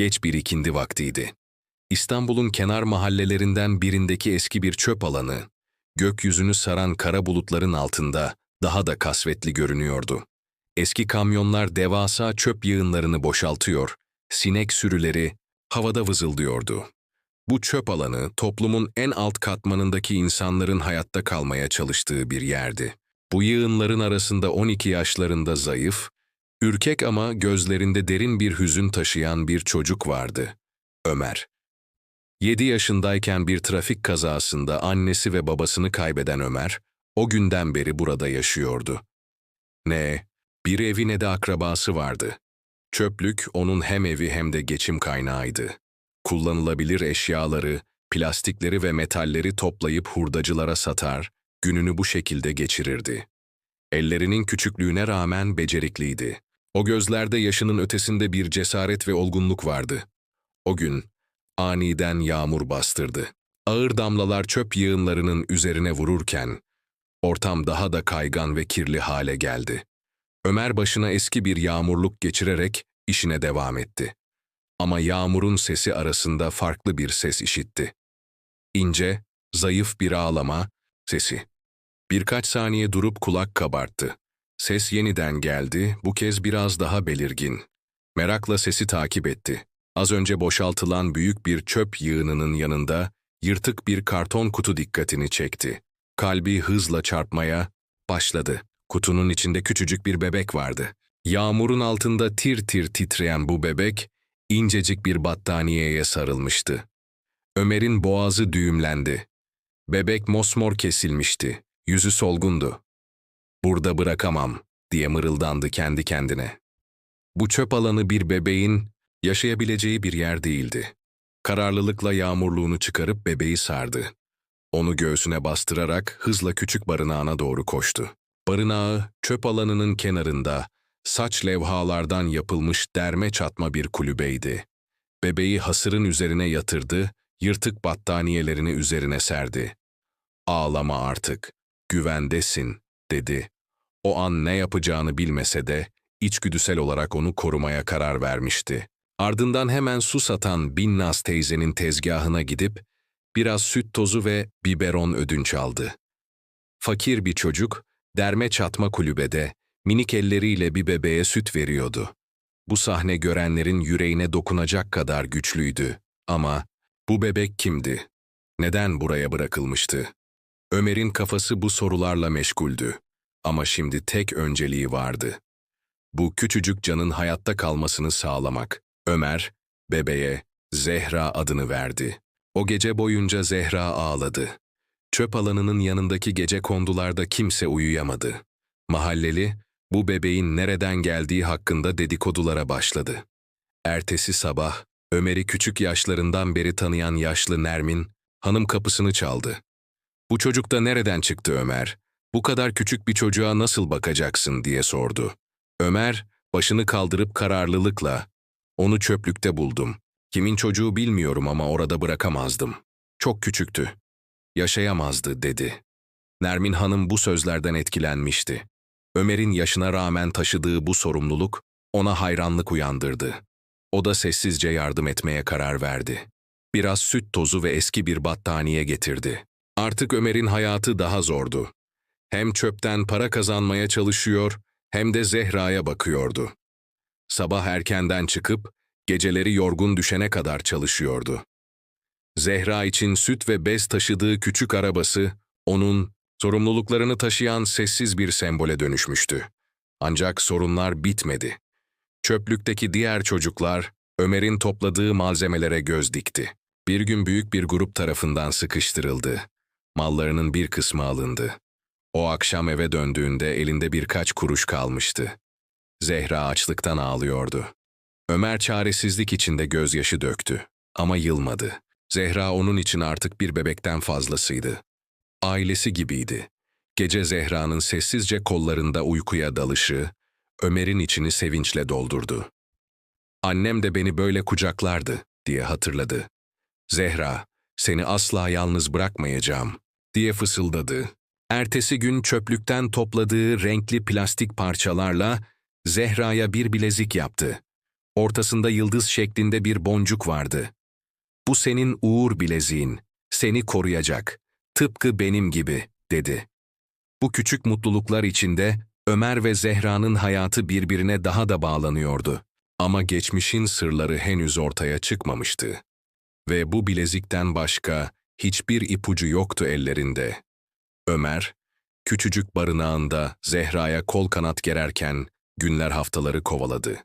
Geç bir ikindi vaktiydi. İstanbul'un kenar mahallelerinden birindeki eski bir çöp alanı, gökyüzünü saran kara bulutların altında daha da kasvetli görünüyordu. Eski kamyonlar devasa çöp yığınlarını boşaltıyor, sinek sürüleri havada vızıldıyordu. Bu çöp alanı toplumun en alt katmanındaki insanların hayatta kalmaya çalıştığı bir yerdi. Bu yığınların arasında 12 yaşlarında zayıf, ürkek ama gözlerinde derin bir hüzün taşıyan bir çocuk vardı. Ömer. 7 yaşındayken bir trafik kazasında annesi ve babasını kaybeden Ömer, o günden beri burada yaşıyordu. Ne, bir evi ne de akrabası vardı. Çöplük onun hem evi hem de geçim kaynağıydı. Kullanılabilir eşyaları, plastikleri ve metalleri toplayıp hurdacılara satar, gününü bu şekilde geçirirdi. Ellerinin küçüklüğüne rağmen becerikliydi. O gözlerde yaşının ötesinde bir cesaret ve olgunluk vardı. O gün aniden yağmur bastırdı. Ağır damlalar çöp yığınlarının üzerine vururken ortam daha da kaygan ve kirli hale geldi. Ömer başına eski bir yağmurluk geçirerek işine devam etti. Ama yağmurun sesi arasında farklı bir ses işitti. İnce, zayıf bir ağlama sesi. Birkaç saniye durup kulak kabarttı. Ses yeniden geldi, bu kez biraz daha belirgin. Merakla sesi takip etti. Az önce boşaltılan büyük bir çöp yığınının yanında yırtık bir karton kutu dikkatini çekti. Kalbi hızla çarpmaya başladı. Kutunun içinde küçücük bir bebek vardı. Yağmurun altında tir tir titreyen bu bebek, incecik bir battaniyeye sarılmıştı. Ömer'in boğazı düğümlendi. Bebek mosmor kesilmişti, yüzü solgundu. Burada bırakamam, diye mırıldandı kendi kendine. Bu çöp alanı bir bebeğin yaşayabileceği bir yer değildi. Kararlılıkla yağmurluğunu çıkarıp bebeği sardı. Onu göğsüne bastırarak hızla küçük barınağına doğru koştu. Barınağı çöp alanının kenarında, saç levhalardan yapılmış derme çatma bir kulübeydi. Bebeği hasırın üzerine yatırdı, yırtık battaniyelerini üzerine serdi. Ağlama artık, güvendesin, dedi. O an ne yapacağını bilmese de, içgüdüsel olarak onu korumaya karar vermişti. Ardından hemen su satan Binnaz teyzenin tezgahına gidip, biraz süt tozu ve biberon ödünç aldı. Fakir bir çocuk, derme çatma kulübede, minik elleriyle bir bebeğe süt veriyordu. Bu sahne görenlerin yüreğine dokunacak kadar güçlüydü. Ama bu bebek kimdi? Neden buraya bırakılmıştı? Ömer'in kafası bu sorularla meşguldü. Ama şimdi tek önceliği vardı. Bu küçücük canın hayatta kalmasını sağlamak. Ömer, bebeğe Zehra adını verdi. O gece boyunca Zehra ağladı. Çöp alanının yanındaki gece kondularda kimse uyuyamadı. Mahalleli, bu bebeğin nereden geldiği hakkında dedikodulara başladı. Ertesi sabah, Ömer'i küçük yaşlarından beri tanıyan yaşlı Nermin, hanım kapısını çaldı. Bu çocuk da nereden çıktı Ömer? Bu kadar küçük bir çocuğa nasıl bakacaksın diye sordu. Ömer, başını kaldırıp kararlılıkla, onu çöplükte buldum. Kimin çocuğu bilmiyorum ama orada bırakamazdım. Çok küçüktü. Yaşayamazdı dedi. Nermin Hanım bu sözlerden etkilenmişti. Ömer'in yaşına rağmen taşıdığı bu sorumluluk ona hayranlık uyandırdı. O da sessizce yardım etmeye karar verdi. Biraz süt tozu ve eski bir battaniye getirdi. Artık Ömer'in hayatı daha zordu. Hem çöpten para kazanmaya çalışıyor hem de Zehra'ya bakıyordu. Sabah erkenden çıkıp geceleri yorgun düşene kadar çalışıyordu. Zehra için süt ve bez taşıdığı küçük arabası, onun sorumluluklarını taşıyan sessiz bir sembole dönüşmüştü. Ancak sorunlar bitmedi. Çöplükteki diğer çocuklar, Ömer'in topladığı malzemelere göz dikti. Bir gün büyük bir grup tarafından sıkıştırıldı. Mallarının bir kısmı alındı. O akşam eve döndüğünde elinde birkaç kuruş kalmıştı. Zehra açlıktan ağlıyordu. Ömer çaresizlik içinde gözyaşı döktü. Ama yılmadı. Zehra onun için artık bir bebekten fazlasıydı. Ailesi gibiydi. Gece Zehra'nın sessizce kollarında uykuya dalışı, Ömer'in içini sevinçle doldurdu. Annem de beni böyle kucaklardı, diye hatırladı. Zehra, seni asla yalnız bırakmayacağım, diye fısıldadı. Ertesi gün çöplükten topladığı renkli plastik parçalarla Zehra'ya bir bilezik yaptı. Ortasında yıldız şeklinde bir boncuk vardı. Bu senin uğur bileziğin, seni koruyacak. Tıpkı benim gibi, dedi. Bu küçük mutluluklar içinde Ömer ve Zehra'nın hayatı birbirine daha da bağlanıyordu. Ama geçmişin sırları henüz ortaya çıkmamıştı. Ve bu bilezikten başka hiçbir ipucu yoktu ellerinde. Ömer, küçücük barınağında Zehra'ya kol kanat gererken günler haftaları kovaladı.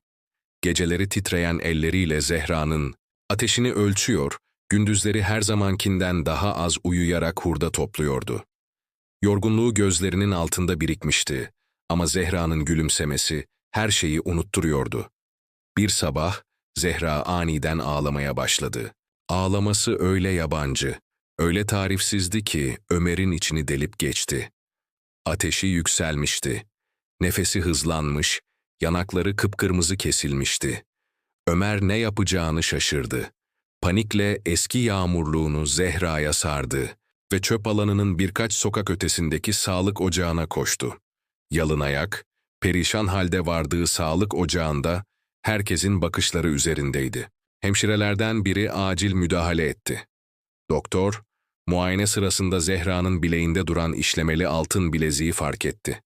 Geceleri titreyen elleriyle Zehra'nın ateşini ölçüyor, gündüzleri her zamankinden daha az uyuyarak hurda topluyordu. Yorgunluğu gözlerinin altında birikmişti ama Zehra'nın gülümsemesi her şeyi unutturuyordu. Bir sabah Zehra aniden ağlamaya başladı. Ağlaması öyle yabancı, öyle tarifsizdi ki Ömer'in içini delip geçti. Ateşi yükselmişti. Nefesi hızlanmış, yanakları kıpkırmızı kesilmişti. Ömer ne yapacağını şaşırdı. Panikle eski yağmurluğunu Zehra'ya sardı ve çöp alanının birkaç sokak ötesindeki sağlık ocağına koştu. Yalın ayak, perişan halde vardığı sağlık ocağında herkesin bakışları üzerindeydi. Hemşirelerden biri acil müdahale etti. Doktor, muayene sırasında Zehra'nın bileğinde duran işlemeli altın bileziği fark etti.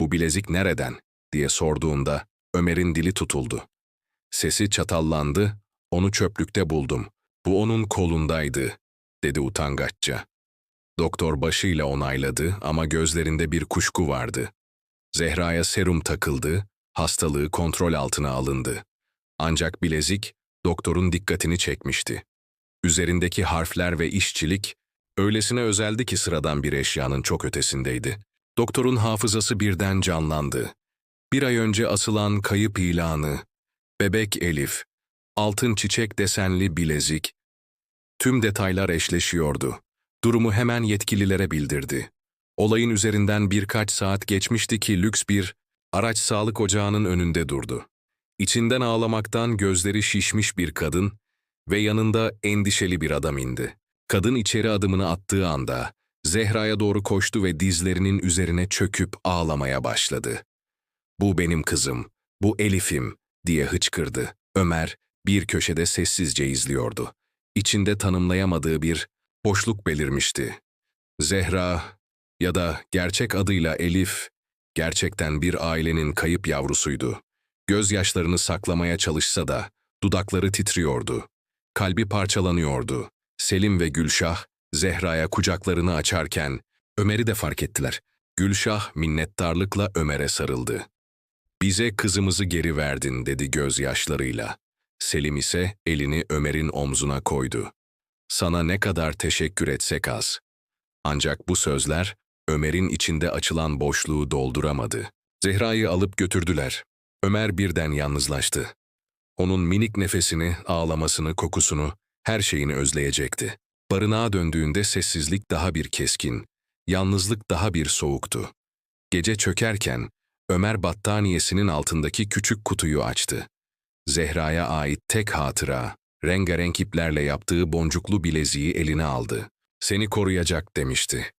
Bu bilezik nereden diye sorduğunda Ömer'in dili tutuldu. Sesi çatallandı, onu çöplükte buldum. Bu onun kolundaydı, dedi utangaçça. Doktor başıyla onayladı ama gözlerinde bir kuşku vardı. Zehra'ya serum takıldı, hastalığı kontrol altına alındı. Ancak bilezik, doktorun dikkatini çekmişti. Üzerindeki harfler ve işçilik, öylesine özeldi ki sıradan bir eşyanın çok ötesindeydi. Doktorun hafızası birden canlandı. Bir ay önce asılan kayıp ilanı, bebek Elif, altın çiçek desenli bilezik, tüm detaylar eşleşiyordu. Durumu hemen yetkililere bildirdi. Olayın üzerinden birkaç saat geçmişti ki lüks bir araç sağlık ocağının önünde durdu. İçinden ağlamaktan gözleri şişmiş bir kadın ve yanında endişeli bir adam indi. Kadın içeri adımını attığı anda Zehra'ya doğru koştu ve dizlerinin üzerine çöküp ağlamaya başladı. Bu benim kızım, bu Elif'im diye hıçkırdı. Ömer bir köşede sessizce izliyordu. İçinde tanımlayamadığı bir boşluk belirmişti. Zehra ya da gerçek adıyla Elif gerçekten bir ailenin kayıp yavrusuydu. Gözyaşlarını saklamaya çalışsa da dudakları titriyordu. Kalbi parçalanıyordu. Selim ve Gülşah Zehra'ya kucaklarını açarken Ömer'i de fark ettiler. Gülşah minnettarlıkla Ömer'e sarıldı. Bize kızımızı geri verdin dedi gözyaşlarıyla. Selim ise elini Ömer'in omzuna koydu. Sana ne kadar teşekkür etsek az. Ancak bu sözler Ömer'in içinde açılan boşluğu dolduramadı. Zehra'yı alıp götürdüler. Ömer birden yalnızlaştı. Onun minik nefesini, ağlamasını, kokusunu, her şeyini özleyecekti. Barınağa döndüğünde sessizlik daha bir keskin, yalnızlık daha bir soğuktu. Gece çökerken Ömer battaniyesinin altındaki küçük kutuyu açtı. Zehra'ya ait tek hatıra, rengarenk iplerle yaptığı boncuklu bileziği eline aldı. Seni koruyacak demişti.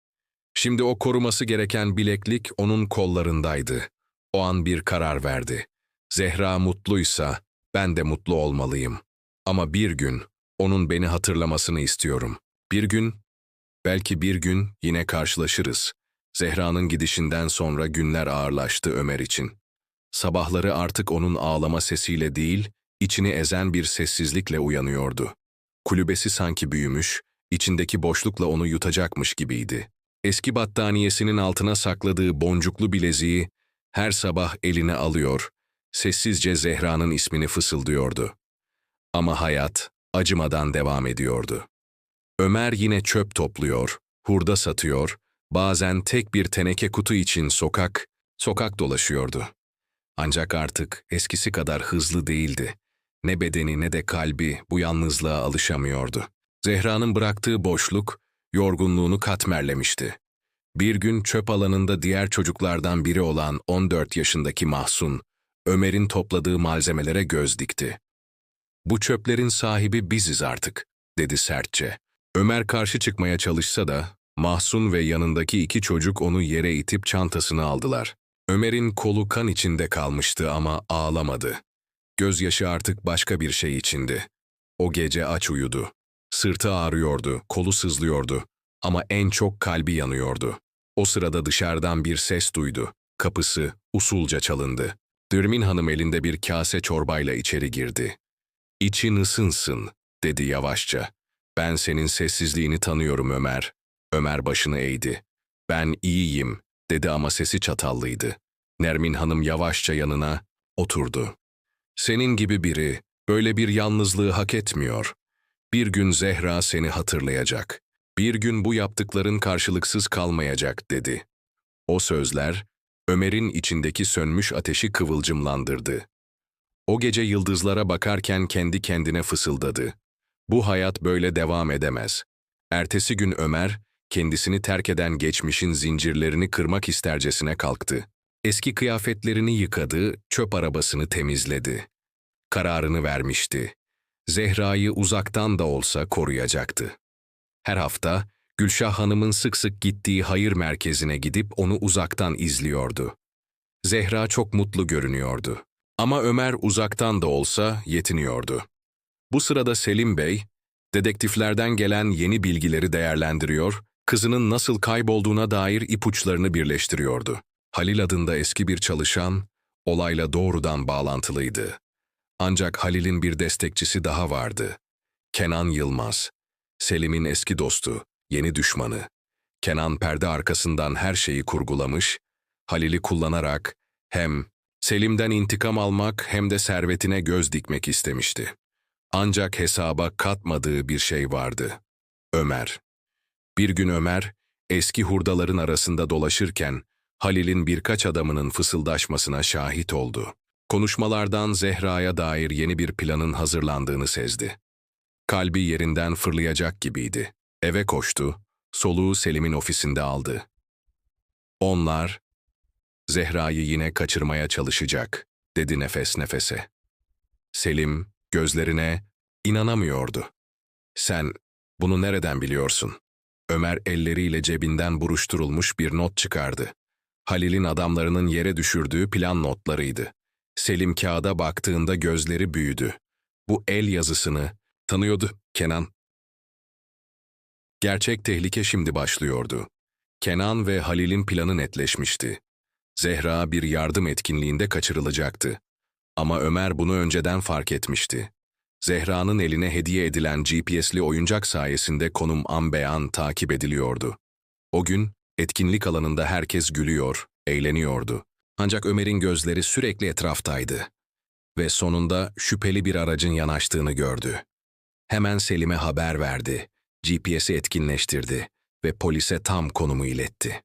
Şimdi o koruması gereken bileklik onun kollarındaydı. O an bir karar verdi. Zehra mutluysa ben de mutlu olmalıyım. Ama bir gün onun beni hatırlamasını istiyorum. Bir gün, belki bir gün yine karşılaşırız. Zehra'nın gidişinden sonra günler ağırlaştı Ömer için. Sabahları artık onun ağlama sesiyle değil, içini ezen bir sessizlikle uyanıyordu. Kulübesi sanki büyümüş, içindeki boşlukla onu yutacakmış gibiydi. Eski battaniyesinin altına sakladığı boncuklu bileziği her sabah eline alıyor, sessizce Zehra'nın ismini fısıldıyordu. Ama hayat acımadan devam ediyordu. Ömer yine çöp topluyor, hurda satıyor, bazen tek bir teneke kutu için sokak, sokak dolaşıyordu. Ancak artık eskisi kadar hızlı değildi. Ne bedeni ne de kalbi bu yalnızlığa alışamıyordu. Zehra'nın bıraktığı boşluk, yorgunluğunu katmerlemişti. Bir gün çöp alanında diğer çocuklardan biri olan 14 yaşındaki Mahsun, Ömer'in topladığı malzemelere göz dikti. Bu çöplerin sahibi biziz artık, dedi sertçe. Ömer karşı çıkmaya çalışsa da, Mahsun ve yanındaki iki çocuk onu yere itip çantasını aldılar. Ömer'in kolu kan içinde kalmıştı ama ağlamadı. Gözyaşı artık başka bir şey içindi. O gece aç uyudu. Sırtı ağrıyordu, kolu sızlıyordu ama en çok kalbi yanıyordu. O sırada dışarıdan bir ses duydu. Kapısı usulca çalındı. Dürmin Hanım elinde bir kase çorbayla içeri girdi. İçin ısınsın, dedi yavaşça. Ben senin sessizliğini tanıyorum Ömer. Ömer başını eğdi. Ben iyiyim, dedi ama sesi çatallıydı. Nermin Hanım yavaşça yanına oturdu. Senin gibi biri böyle bir yalnızlığı hak etmiyor. Bir gün Zehra seni hatırlayacak. Bir gün bu yaptıkların karşılıksız kalmayacak dedi. O sözler Ömer'in içindeki sönmüş ateşi kıvılcımlandırdı. O gece yıldızlara bakarken kendi kendine fısıldadı. Bu hayat böyle devam edemez. Ertesi gün Ömer, kendisini terk eden geçmişin zincirlerini kırmak istercesine kalktı. Eski kıyafetlerini yıkadı, çöp arabasını temizledi. Kararını vermişti. Zehra'yı uzaktan da olsa koruyacaktı. Her hafta Gülşah Hanım'ın sık sık gittiği hayır merkezine gidip onu uzaktan izliyordu. Zehra çok mutlu görünüyordu. Ama Ömer uzaktan da olsa yetiniyordu. Bu sırada Selim Bey, dedektiflerden gelen yeni bilgileri değerlendiriyor, kızının nasıl kaybolduğuna dair ipuçlarını birleştiriyordu. Halil adında eski bir çalışan, olayla doğrudan bağlantılıydı. Ancak Halil'in bir destekçisi daha vardı. Kenan Yılmaz. Selim'in eski dostu, yeni düşmanı. Kenan perde arkasından her şeyi kurgulamış, Halil'i kullanarak hem Selim'den intikam almak hem de servetine göz dikmek istemişti. Ancak hesaba katmadığı bir şey vardı. Ömer. Bir gün Ömer, eski hurdaların arasında dolaşırken Halil'in birkaç adamının fısıldaşmasına şahit oldu. Konuşmalardan Zehra'ya dair yeni bir planın hazırlandığını sezdi. Kalbi yerinden fırlayacak gibiydi. Eve koştu, soluğu Selim'in ofisinde aldı. Onlar, Zehra'yı yine kaçırmaya çalışacak, dedi nefes nefese. Selim, gözlerine inanamıyordu. Sen, bunu nereden biliyorsun? Ömer elleriyle cebinden buruşturulmuş bir not çıkardı. Halil'in adamlarının yere düşürdüğü plan notlarıydı. Selim kağıda baktığında gözleri büyüdü. Bu el yazısını tanıyordu Kenan. Gerçek tehlike şimdi başlıyordu. Kenan ve Halil'in planı netleşmişti. Zehra bir yardım etkinliğinde kaçırılacaktı. Ama Ömer bunu önceden fark etmişti. Zehra'nın eline hediye edilen GPS'li oyuncak sayesinde konum an beyan takip ediliyordu. O gün etkinlik alanında herkes gülüyor, eğleniyordu. Ancak Ömer'in gözleri sürekli etraftaydı. Ve sonunda şüpheli bir aracın yanaştığını gördü. Hemen Selim'e haber verdi, GPS'i etkinleştirdi ve polise tam konumu iletti.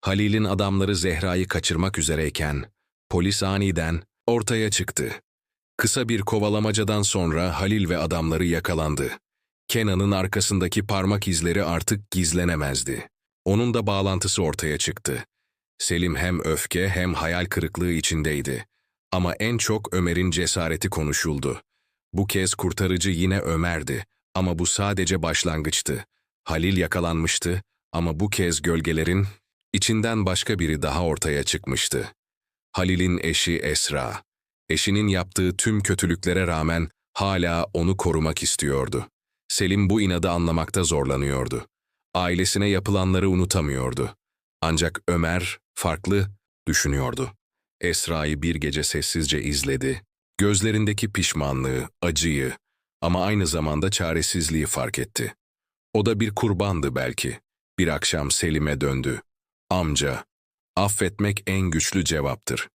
Halil'in adamları Zehra'yı kaçırmak üzereyken, polis aniden ortaya çıktı. Kısa bir kovalamacadan sonra Halil ve adamları yakalandı. Kenan'ın arkasındaki parmak izleri artık gizlenemezdi. Onun da bağlantısı ortaya çıktı. Selim hem öfke hem hayal kırıklığı içindeydi. Ama en çok Ömer'in cesareti konuşuldu. Bu kez kurtarıcı yine Ömer'di ama bu sadece başlangıçtı. Halil yakalanmıştı ama bu kez gölgelerin içinden başka biri daha ortaya çıkmıştı. Halil'in eşi Esra. Eşinin yaptığı tüm kötülüklere rağmen hala onu korumak istiyordu. Selim bu inadı anlamakta zorlanıyordu. Ailesine yapılanları unutamıyordu. Ancak Ömer farklı düşünüyordu. Esra'yı bir gece sessizce izledi. Gözlerindeki pişmanlığı, acıyı ama aynı zamanda çaresizliği fark etti. O da bir kurbandı belki. Bir akşam Selim'e döndü. Amca, affetmek en güçlü cevaptır.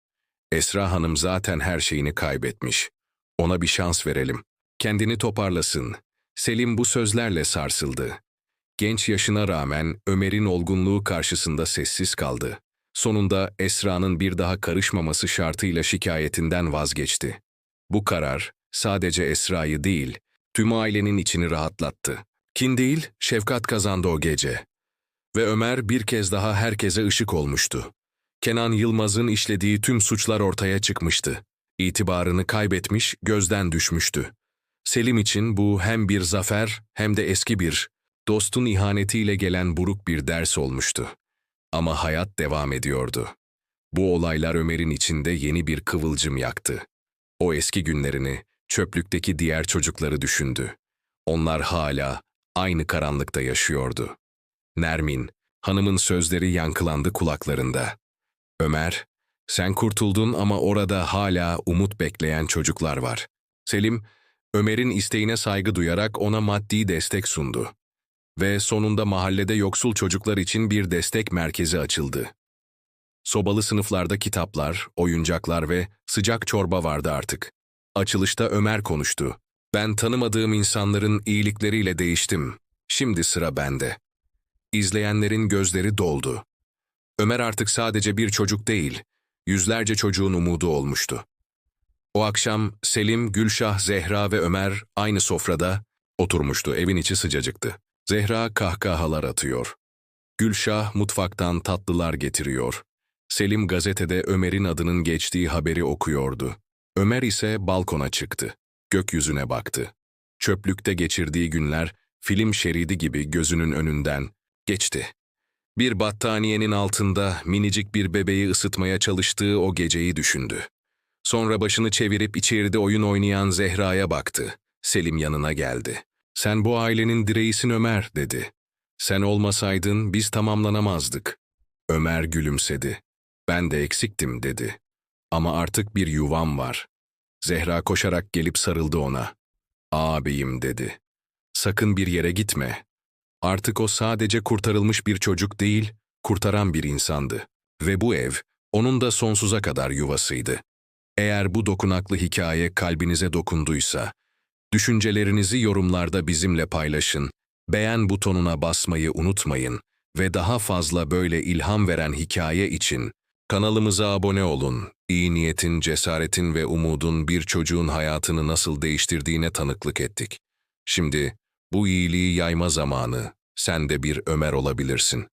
Esra Hanım zaten her şeyini kaybetmiş. Ona bir şans verelim. Kendini toparlasın. Selim bu sözlerle sarsıldı. Genç yaşına rağmen Ömer'in olgunluğu karşısında sessiz kaldı. Sonunda Esra'nın bir daha karışmaması şartıyla şikayetinden vazgeçti. Bu karar sadece Esra'yı değil, tüm ailenin içini rahatlattı. Kin değil, şefkat kazandı o gece. Ve Ömer bir kez daha herkese ışık olmuştu. Kenan Yılmaz'ın işlediği tüm suçlar ortaya çıkmıştı. İtibarını kaybetmiş, gözden düşmüştü. Selim için bu hem bir zafer hem de eski bir, dostun ihanetiyle gelen buruk bir ders olmuştu. Ama hayat devam ediyordu. Bu olaylar Ömer'in içinde yeni bir kıvılcım yaktı. O eski günlerini, çöplükteki diğer çocukları düşündü. Onlar hala aynı karanlıkta yaşıyordu. Nermin, hanımın sözleri yankılandı kulaklarında. Ömer, sen kurtuldun ama orada hala umut bekleyen çocuklar var. Selim, Ömer'in isteğine saygı duyarak ona maddi destek sundu. Ve sonunda mahallede yoksul çocuklar için bir destek merkezi açıldı. Sobalı sınıflarda kitaplar, oyuncaklar ve sıcak çorba vardı artık. Açılışta Ömer konuştu. Ben tanımadığım insanların iyilikleriyle değiştim. Şimdi sıra bende. İzleyenlerin gözleri doldu. Ömer artık sadece bir çocuk değil, yüzlerce çocuğun umudu olmuştu. O akşam Selim, Gülşah, Zehra ve Ömer aynı sofrada oturmuştu. Evin içi sıcacıktı. Zehra kahkahalar atıyor. Gülşah mutfaktan tatlılar getiriyor. Selim gazetede Ömer'in adının geçtiği haberi okuyordu. Ömer ise balkona çıktı. Gökyüzüne baktı. Çöplükte geçirdiği günler film şeridi gibi gözünün önünden geçti. Bir battaniyenin altında minicik bir bebeği ısıtmaya çalıştığı o geceyi düşündü. Sonra başını çevirip içeride oyun oynayan Zehra'ya baktı. Selim yanına geldi. Sen bu ailenin direğisin Ömer dedi. Sen olmasaydın biz tamamlanamazdık. Ömer gülümsedi. Ben de eksiktim dedi. Ama artık bir yuvam var. Zehra koşarak gelip sarıldı ona. Ağabeyim dedi. Sakın bir yere gitme. Artık o sadece kurtarılmış bir çocuk değil, kurtaran bir insandı. Ve bu ev, onun da sonsuza kadar yuvasıydı. Eğer bu dokunaklı hikaye kalbinize dokunduysa, düşüncelerinizi yorumlarda bizimle paylaşın, beğen butonuna basmayı unutmayın ve daha fazla böyle ilham veren hikaye için kanalımıza abone olun. İyi niyetin, cesaretin ve umudun bir çocuğun hayatını nasıl değiştirdiğine tanıklık ettik. Şimdi bu iyiliği yayma zamanı, sen de bir Ömer olabilirsin.